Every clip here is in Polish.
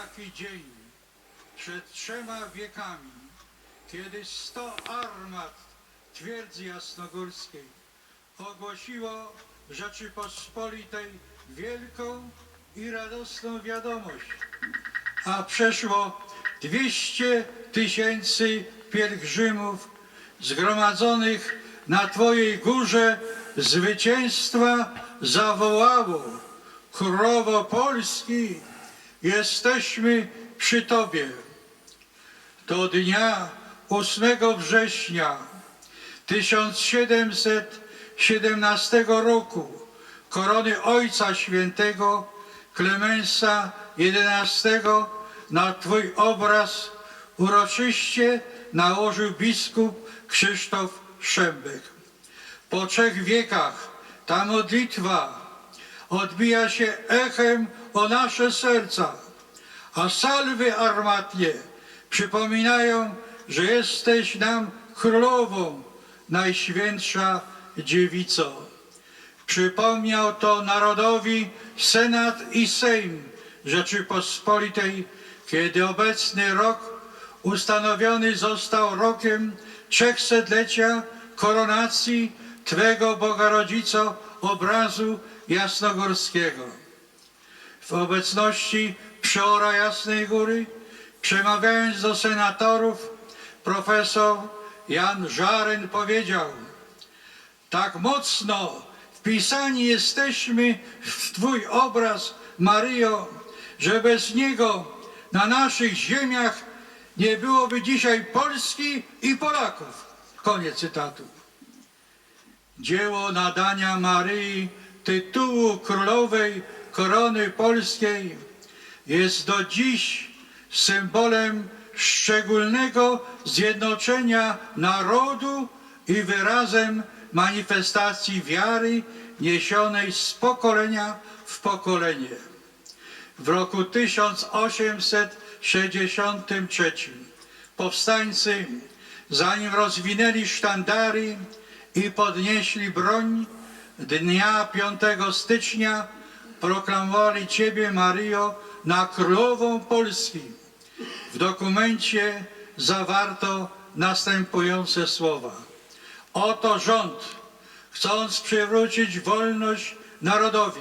taki dzień przed trzema wiekami, kiedy sto armat twierdzy jasnogórskiej ogłosiło Rzeczypospolitej wielką i radosną wiadomość, a przeszło 200 tysięcy pielgrzymów zgromadzonych na Twojej górze zwycięstwa zawołało Królowo Polski, jesteśmy przy Tobie. Do dnia 8 września 1717 roku korony Ojca Świętego Klemensa XI na Twój obraz uroczyście nałożył biskup Krzysztof Szembek. Po trzech wiekach ta modlitwa odbija się echem o nasze serca, a salwy armatnie przypominają, że jesteś nam królową, najświętsza dziewico. Przypomniał to narodowi Senat i Sejm Rzeczypospolitej, kiedy obecny rok ustanowiony został rokiem trzechsetlecia koronacji Twego Boga Rodzico obrazu jasnogórskiego. W obecności przeora Jasnej Góry, przemawiając do senatorów, profesor Jan Żaren powiedział tak mocno wpisani jesteśmy w Twój obraz, Maryjo, że bez niego na naszych ziemiach nie byłoby dzisiaj Polski i Polaków. Koniec cytatu. Dzieło nadania Maryi tytułu królowej korony polskiej jest do dziś symbolem szczególnego zjednoczenia narodu i wyrazem manifestacji wiary niesionej z pokolenia w pokolenie. W roku 1863 powstańcy, zanim rozwinęli sztandary i podnieśli broń, dnia 5 stycznia proklamowali Ciebie, Maryjo, na królową Polski. W dokumencie zawarto następujące słowa. Oto rząd, chcąc przywrócić wolność narodowi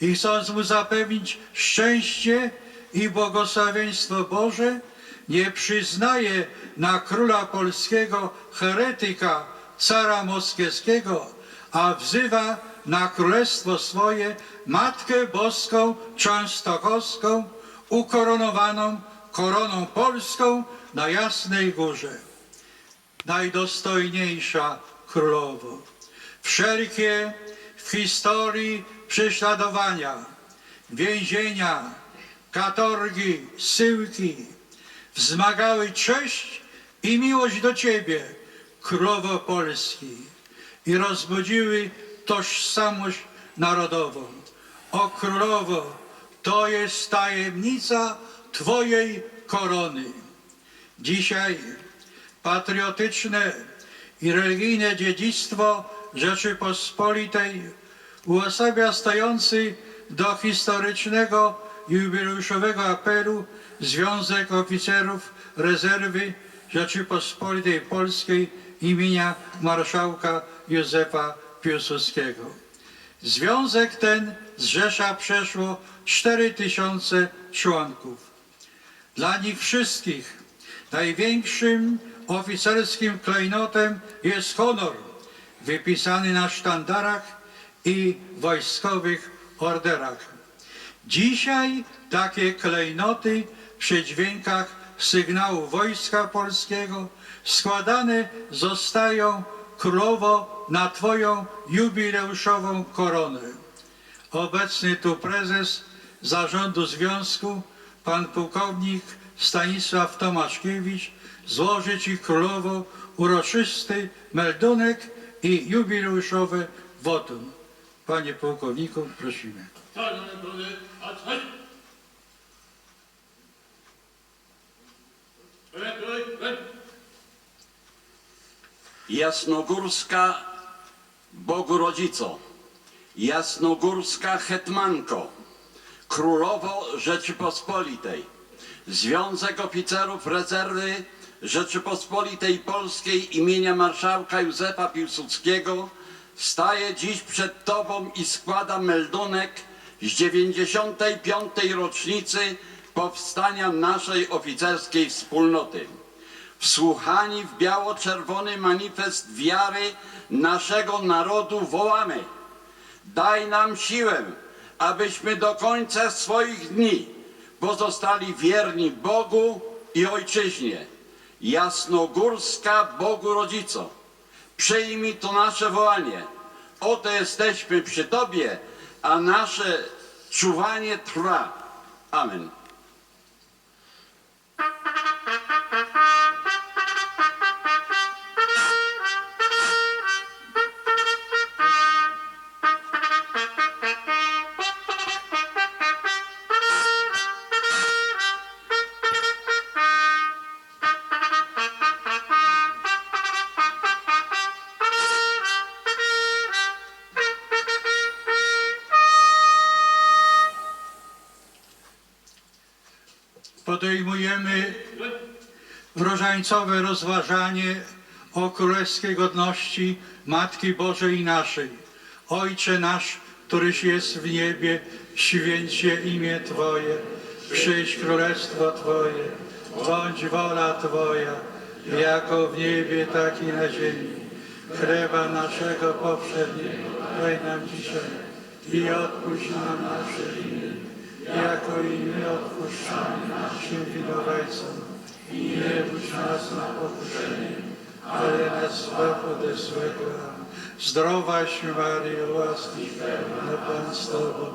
i chcąc mu zapewnić szczęście i błogosławieństwo Boże, nie przyznaje na króla polskiego heretyka cara moskiewskiego, a wzywa na królestwo swoje Matkę Boską Częstochowską, ukoronowaną koroną polską na Jasnej Górze najdostojniejsza królowo. Wszelkie w historii prześladowania, więzienia, katorgi, syłki wzmagały cześć i miłość do Ciebie, królowo Polski, i rozbudziły tożsamość narodową. O królowo, to jest tajemnica Twojej korony. Dzisiaj patriotyczne i religijne dziedzictwo Rzeczypospolitej uosabia stojący do historycznego jubileuszowego apelu Związek Oficerów Rezerwy Rzeczypospolitej Polskiej imienia marszałka Józefa Piłsudskiego. Związek ten zrzesza przeszło 4 tysiące członków. Dla nich wszystkich największym oficerskim klejnotem jest honor wypisany na sztandarach i wojskowych orderach. Dzisiaj takie klejnoty przy dźwiękach sygnału Wojska Polskiego składane zostają królowo na Twoją jubileuszową koronę. Obecny tu prezes zarządu związku, pan pułkownik Stanisław Tomaszkiewicz, złoży Ci królowo uroczysty meldunek i jubileuszowe wotum. Panie pułkowniku, prosimy. Jasnogórska Bogu Rodzico, Jasnogórska Hetmanko, Królowo Rzeczypospolitej, Związek Oficerów Rezerwy Rzeczypospolitej Polskiej imienia marszałka Józefa Piłsudskiego staje dziś przed Tobą i składa meldunek z 95. rocznicy powstania naszej oficerskiej wspólnoty. Wsłuchani w biało-czerwony manifest wiary naszego narodu wołamy Daj nam siłę, abyśmy do końca swoich dni pozostali wierni Bogu i Ojczyźnie. Jasnogórska Bogu Rodzico, przyjmij to nasze wołanie. Oto jesteśmy przy Tobie, a nasze czuwanie trwa. Amen. Podejmujemy różańcowe rozważanie o królewskiej godności Matki Bożej naszej. Ojcze nasz, któryś jest w niebie, święć się imię Twoje, przyjdź królestwo Twoje, bądź wola Twoja, jako w niebie, tak i na ziemi. Chleba naszego powszedniego daj nam dzisiaj i odpuść nam nasze winy, jako i my odpuszczamy naszym winowajcom. I nie budź nas na pokuszenie, ale nas zbaw ode złego. Zdrowaś Maryjo, łaski pełna Pan z Tobą,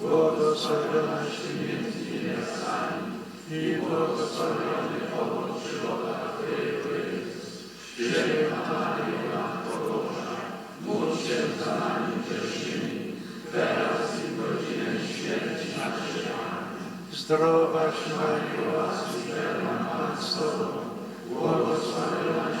błogosławionaś Ty między niewiastami i błogosławiony owoc żywota Twojego Jezus. Święta Maryjo, Matko Boża, módl się za nami grzesznymi, teraz Zdrowaś Maryjo, łaski pełna Pan z Tobą, błogosławionaś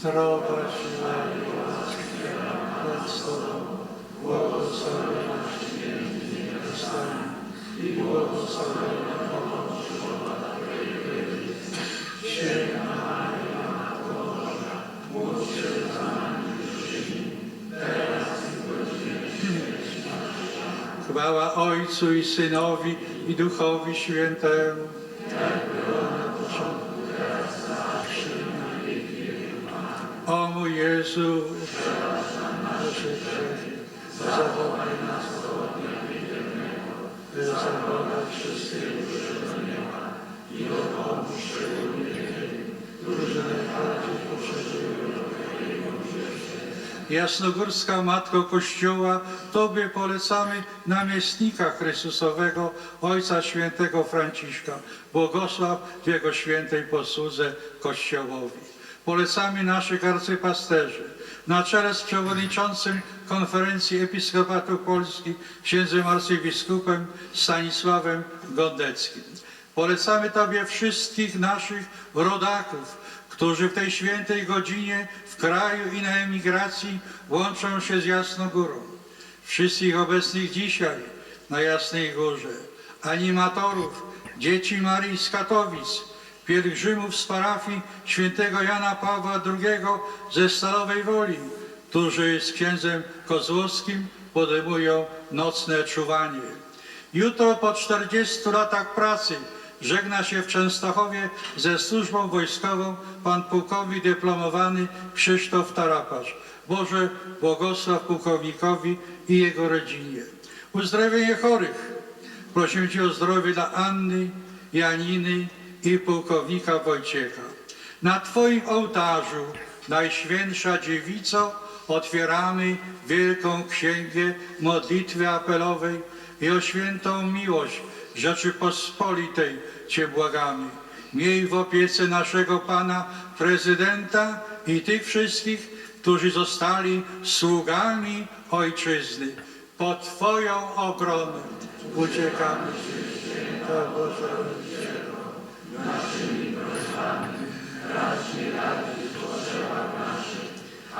Zdrowaś Maryjo, z Tobą, błogosławionaś między i błogosławiony owoc żywota. Święta Maryjo, Matko Boża, módl się za nami teraz i w godzinę. Chwała Ojcu i Synowi i Duchowi Świętemu. Jezu, zachowaj nas od przewodniego i szczególnie tym, którzy najbardziej potrzebują Twojego. Jasnogórska Matko Kościoła, Tobie polecamy namiestnika Chrystusowego, Ojca Świętego Franciszka. Błogosław w Jego świętej posłudze Kościołowi. Polecamy naszych arcypasterzy na czele z przewodniczącym Konferencji Episkopatu Polski księdzem arcybiskupem Stanisławem Gondeckim. Polecamy Tobie wszystkich naszych rodaków, którzy w tej świętej godzinie w kraju i na emigracji łączą się z Jasną Górą. Wszystkich obecnych dzisiaj na Jasnej Górze, animatorów, dzieci Marii z Katowic, pielgrzymów z parafii świętego Jana Pawła II ze Stalowej Woli, którzy z księdzem Kozłowskim podejmują nocne czuwanie. Jutro po 40 latach pracy żegna się w Częstochowie ze służbą wojskową pan pułkownik dyplomowany Krzysztof Tarapasz. Boże błogosław pułkownikowi i jego rodzinie. Uzdrowienie chorych. Prosimy Cię o zdrowie dla Anny, Janiny i pułkownika Wojciecha. Na Twoim ołtarzu, Najświętsza Dziewico, otwieramy Wielką Księgę Modlitwy Apelowej i o świętą miłość Rzeczypospolitej Cię błagamy. Miej w opiece naszego Pana Prezydenta i tych wszystkich, którzy zostali sługami Ojczyzny. Pod Twoją obronę uciekamy. Święta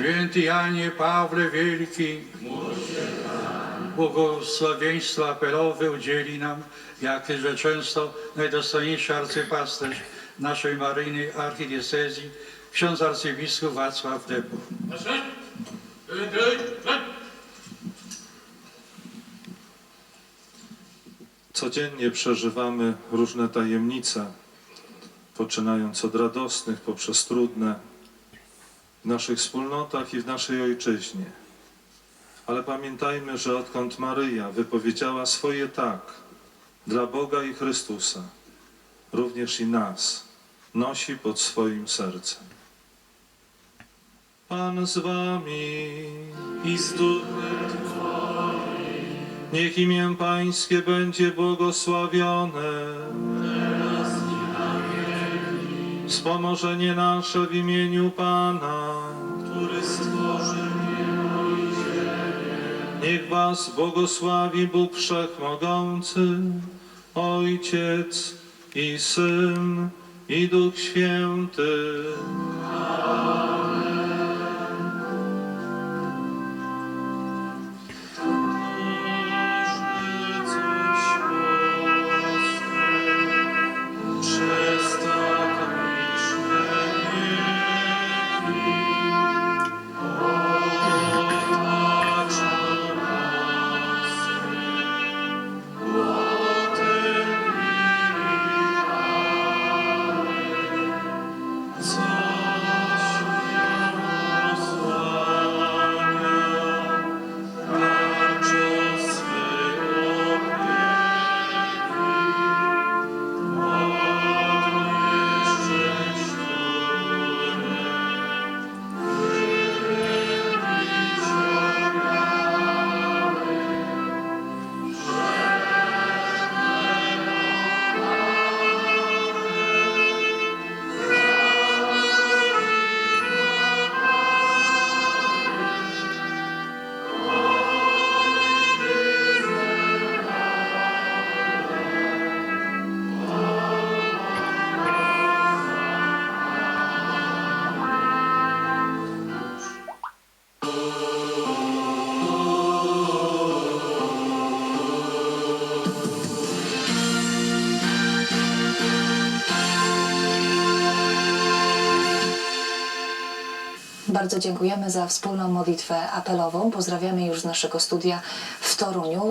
Święty Janie Pawle Wielki, błogosławieństwa apelowe udzieli nam, jakże często najdostojniejszy arcypasterz naszej maryjnej archidiecezji, ksiądz arcybiskup Wacław Depów. Codziennie przeżywamy różne tajemnice, poczynając od radosnych poprzez trudne w naszych wspólnotach i w naszej ojczyźnie. Ale pamiętajmy, że odkąd Maryja wypowiedziała swoje tak dla Boga i Chrystusa, również i nas nosi pod swoim sercem. Pan z wami i z duchem Niech imię Pańskie będzie błogosławione. Wspomożenie nasze w imieniu Pana, który stworzył. Niech Was błogosławi Bóg Wszechmogący, Ojciec i Syn i Duch Święty. Bardzo dziękujemy za wspólną modlitwę apelową. Pozdrawiamy już z naszego studia w Toruniu.